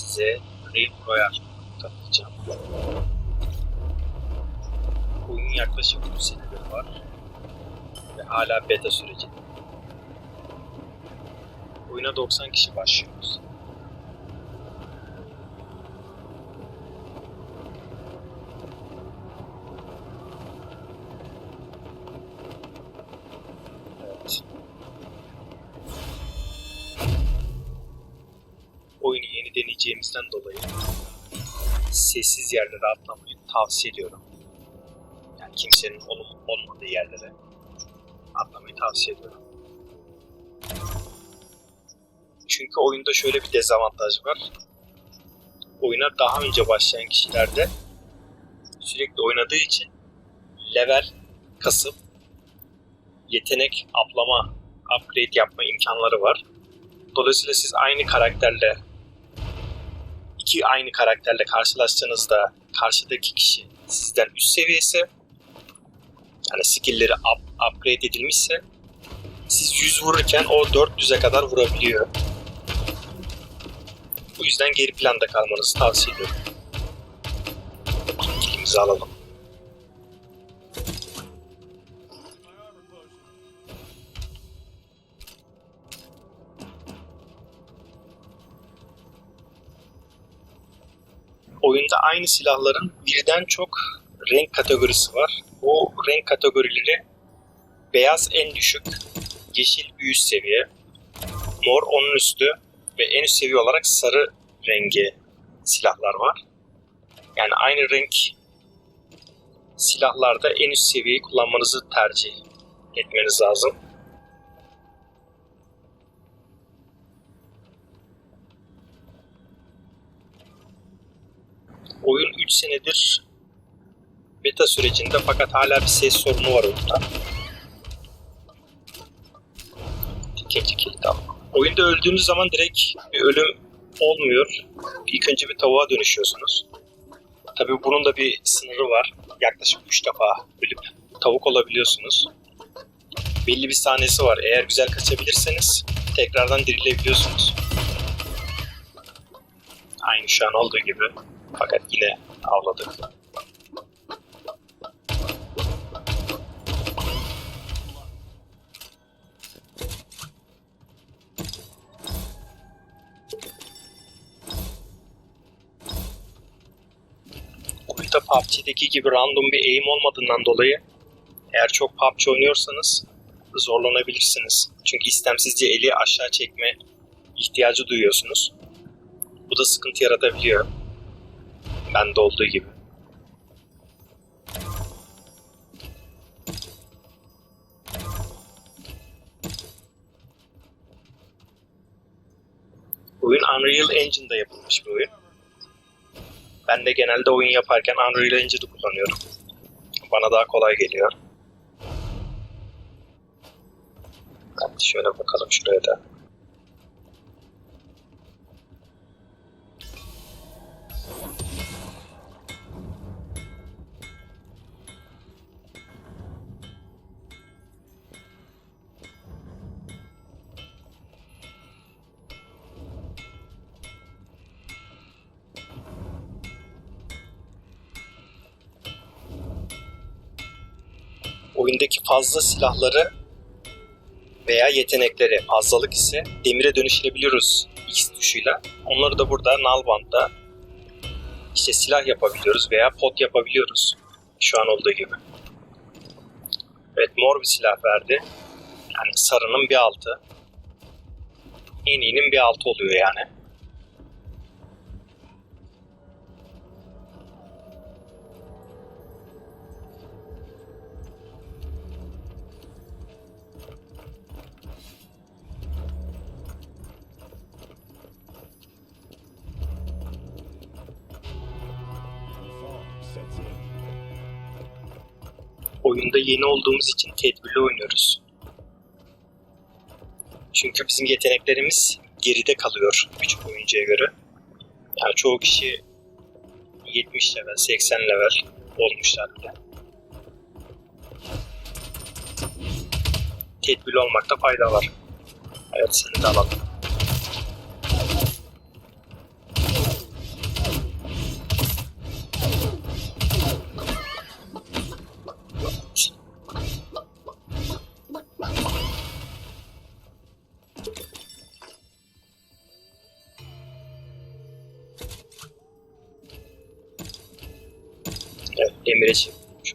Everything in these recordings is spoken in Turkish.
size Real Royale tanıtacağım. Oyun yaklaşık 3 senedir var ve hala beta sürecinde. Oyuna 90 kişi başlıyoruz. Oyunu deneyeceğimizden dolayı sessiz yerlere atlamayı tavsiye ediyorum. Yani kimsenin olup olmadığı yerlere atlamayı tavsiye ediyorum. Çünkü oyunda şöyle bir dezavantaj var. Oyuna daha önce başlayan kişilerde sürekli oynadığı için level kasıp yetenek aplama, upgrade yapma imkanları var. Dolayısıyla siz aynı karakterle iki aynı karakterle karşılaştığınızda karşıdaki kişi sizden üst seviyesi yani skill'leri up, upgrade edilmişse siz 100 vururken o 400'e kadar vurabiliyor. Bu yüzden geri planda kalmanızı tavsiye ediyorum. Alalım. Oyunda aynı silahların birden çok renk kategorisi var. Bu renk kategorileri beyaz en düşük, yeşil bir üst seviye, mor onun üstü ve en üst seviye olarak sarı rengi silahlar var. Yani aynı renk silahlarda en üst seviyeyi kullanmanızı tercih etmeniz lazım. Oyun 3 senedir beta sürecinde fakat hala bir ses sorunu var oyunda. İkinci kilit al. Oyunda öldüğünüz zaman direkt bir ölüm olmuyor. İlk önce bir tavuğa dönüşüyorsunuz. Tabii bunun da bir sınırı var. Yaklaşık 3 defa ölüp tavuk olabiliyorsunuz. Belli bir sahnesi var. Eğer güzel kaçabilirseniz tekrardan dirilebiliyorsunuz. Aynı şu an olduğu gibi. Fakat yine avladık. Oyunda PUBG'deki gibi random bir aim olmadığından dolayı eğer çok PUBG oynuyorsanız zorlanabilirsiniz. Çünkü istemsizce eli aşağı çekme ihtiyacı duyuyorsunuz. Bu da sıkıntı yaratabiliyor. Bende olduğu gibi. Oyun Unreal Engine'da yapılmış bir oyun. Ben de genelde oyun yaparken Unreal Engine'ı kullanıyorum. Bana daha kolay geliyor. Hadi şöyle bakalım şuraya da. Oyundaki fazla silahları veya yetenekleri fazlalık ise demire dönüştürebiliyoruz X tuşuyla. Onları da burada Nalband'da işte silah yapabiliyoruz veya pot yapabiliyoruz. Şu an olduğu gibi. Evet mor bir silah verdi. Yani sarının bir altı. En iyinin bir altı oluyor yani. Yeni olduğumuz için tedbirli oynuyoruz. Çünkü bizim yeteneklerimiz geride kalıyor küçük oyuncuya göre. Yani çoğu kişi 70 level, 80 level olmuşlar bile. Tedbirli olmakta fayda var. Evet seni de alalım. Demire çeviriyormuş.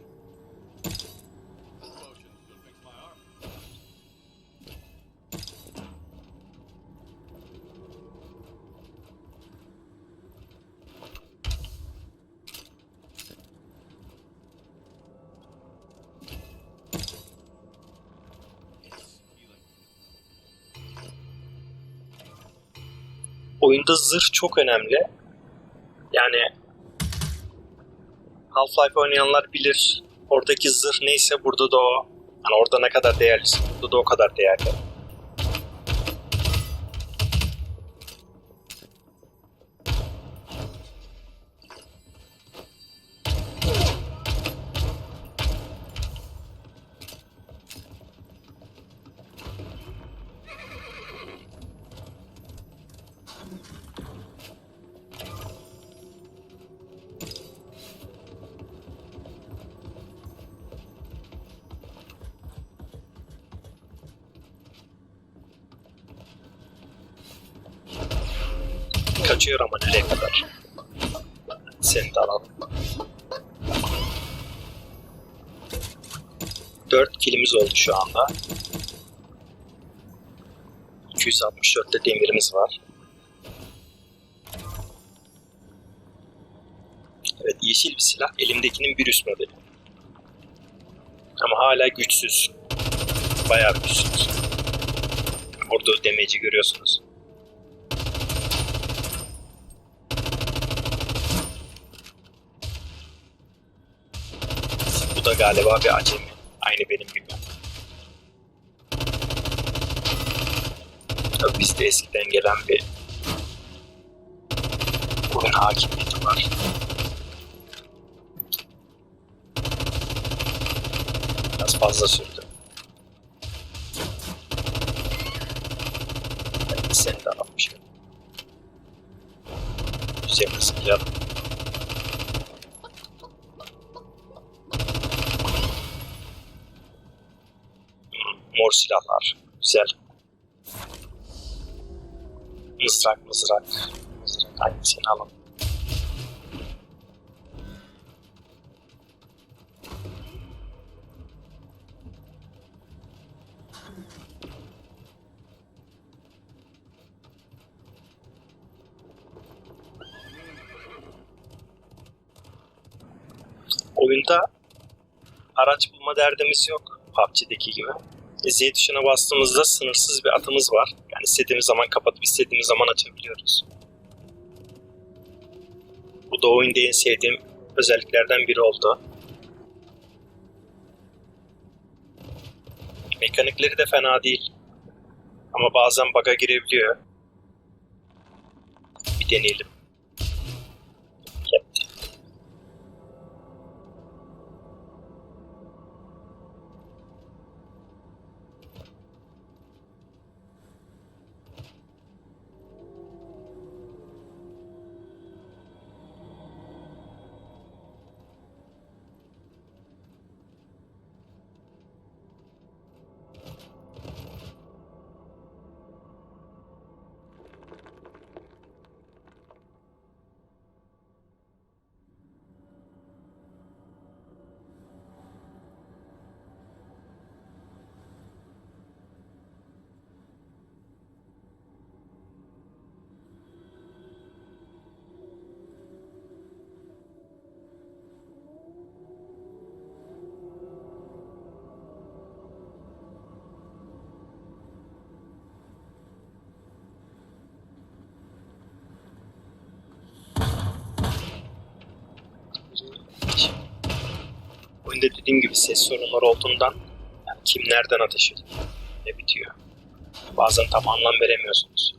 Oyunda zırh çok önemli. Yani Half-Life oynayanlar bilir. Oradaki zırh neyse burada da o. Yani orada ne kadar değerlisi burada da o kadar değerli. Kaçıyor ama nereye kadar? Seni de alalım. 4 kilimiz oldu şu anda. 264'te demirimiz var. Evet yeşil bir silah. Elimdekinin bir üst modeli. Ama hala güçsüz. Bayağı güçsüz. Orada demeci görüyorsunuz. Bu da galiba bir acemi. Aynı benim gibi. Tabii bizde eskiden gelen bir oyun hakimiyeti var. Biraz fazla sürdü. Evet, seni de almışım. Sıkıyalım. Mor silahlar. Güzel. Mızrak, mızrak. Mızrak. Hangisini alalım? Oyunda araç bulma derdimiz yok PUBG'deki gibi. E, Z tuşuna bastığımızda sınırsız bir atımız var. Yani istediğimiz zaman kapatıp istediğimiz zaman açabiliyoruz. Bu da oyunda en sevdiğim özelliklerden biri oldu. Mekanikleri de fena değil. Ama bazen bug'a girebiliyor. Bir deneyelim. Oyunda dediğim gibi ses sorunları olduğundan yani kim nereden ateş ediyor, ne bitiyor. Bazen tam anlam veremiyorsunuz.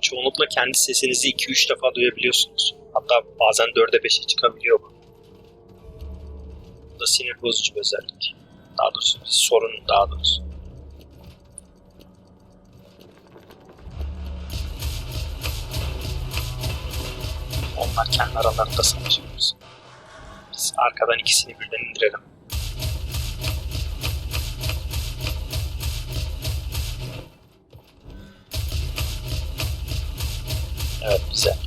Çoğunlukla kendi sesinizi 2-3 defa duyabiliyorsunuz. Hatta bazen 4'e 5'e çıkabiliyor bu. Bu da sinir bozucu bir özellik. Daha doğrusu sorun daha doğrusu. Onlar kendi aralarında savaşıyoruz. Biz arkadan ikisini birden indirelim. Evet güzel.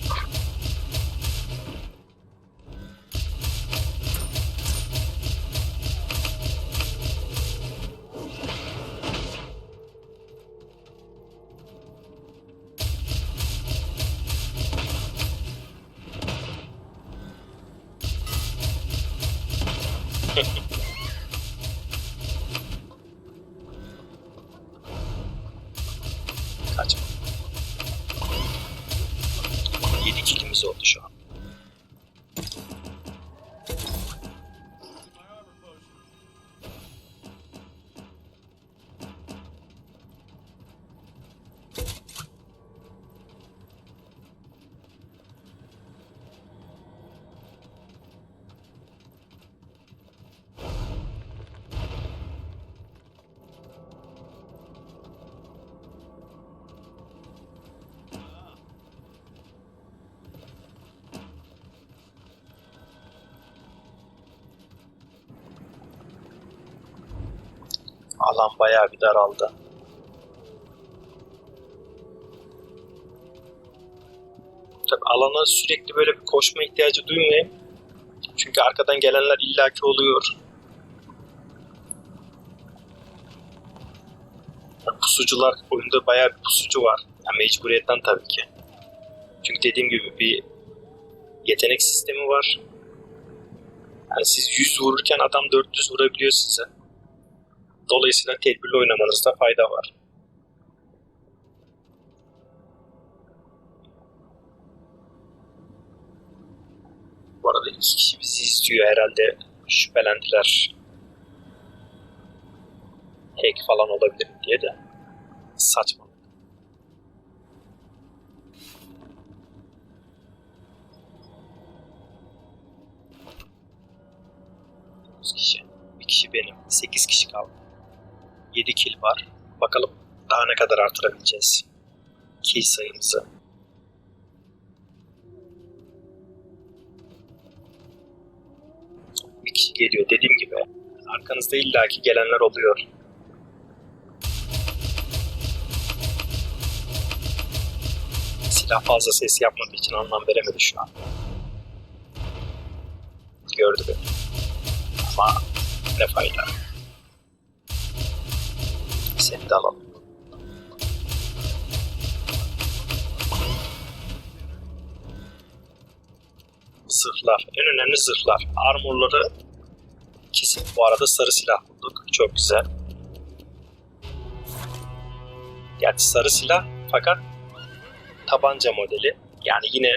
Alan bayağı bir daraldı. Tabii alana sürekli böyle bir koşma ihtiyacı duymayayım. Çünkü arkadan gelenler illaki oluyor. Pusucular, oyunda bayağı bir pusucu var. Yani mecburiyetten tabii ki. Çünkü dediğim gibi bir yetenek sistemi var. Yani siz 100 vururken adam 400 vurabiliyor size. Dolayısıyla tedbirli oynamanızda fayda var. Bu arada iki kişi bizi izliyor herhalde. Şüphelendiler. Hack falan olabilir diye de. Saçma. Kişi. Bir kişi benim. Sekiz kişi kaldı. 7 kill var. Bakalım daha ne kadar artırabileceğiz kill sayımızı. Bir kişi geliyor dediğim gibi. Arkanızda illaki gelenler oluyor. Silah fazla ses yapmadığı için anlam veremedi şu an. Gördü beni. Ama ne fayda. Seni alalım. Zırhlar. En önemli zırhlar. Armorları kesin. Bu arada sarı silah bulduk. Çok güzel. Gerçi sarı silah fakat tabanca modeli. Yani yine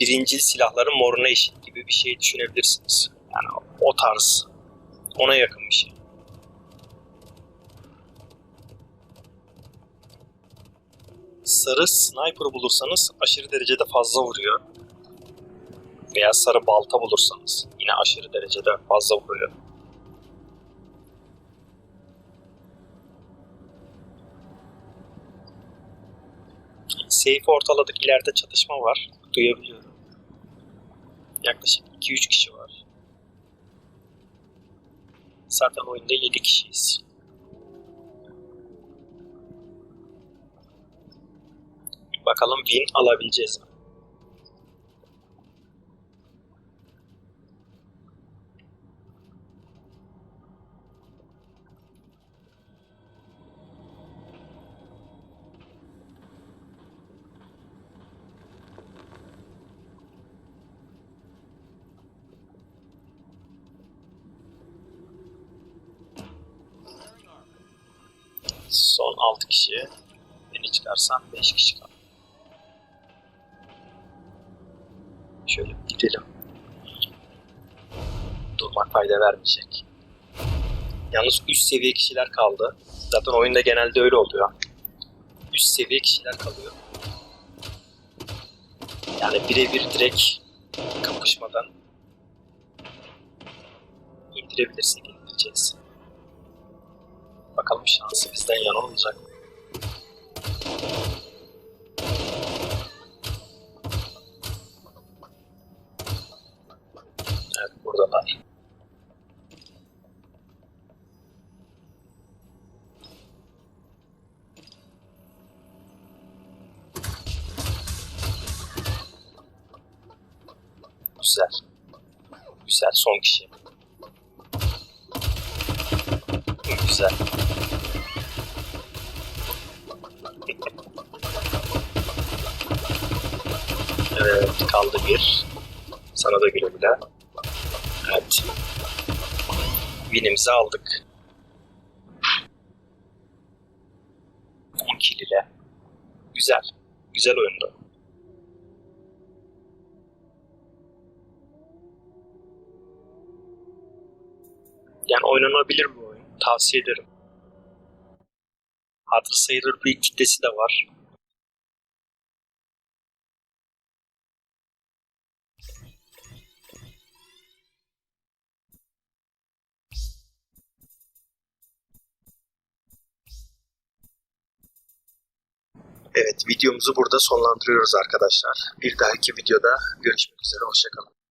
birincil silahların moruna eşit gibi bir şey düşünebilirsiniz. Yani o tarz. Ona yakın bir şey. Sarı sniper bulursanız aşırı derecede fazla vuruyor. Veya sarı balta bulursanız yine aşırı derecede fazla vuruyor. Safe ortaladık. ileride çatışma var. Duyabiliyorum. Yaklaşık 2-3 kişi var. Zaten oyunda 7 kişiyiz. Bakalım win alabileceğiz mi? Son 6 kişi. Beni çıkarsan 5 kişi kaldı. Şöyle gidelim. Durmak fayda vermeyecek. Yalnız üst seviye kişiler kaldı. Zaten oyunda genelde öyle oluyor. Üst seviye kişiler kalıyor. Yani birebir direkt kapışmadan indirebilirsek indireceğiz. Bakalım şansı bizden yana olacak mı? Buradalar. Güzel. Güzel son kişi. Güzel. Evet kaldı bir. Sana da güle. Evet. Winimizi aldık. 10 kill ile. Güzel. Güzel oyundu. Yani oynanabilir bir oyun. Tavsiye ederim. Hatır sayılır bir kitlesi de var. Evet videomuzu burada sonlandırıyoruz arkadaşlar. Bir dahaki videoda görüşmek üzere. Hoşçakalın.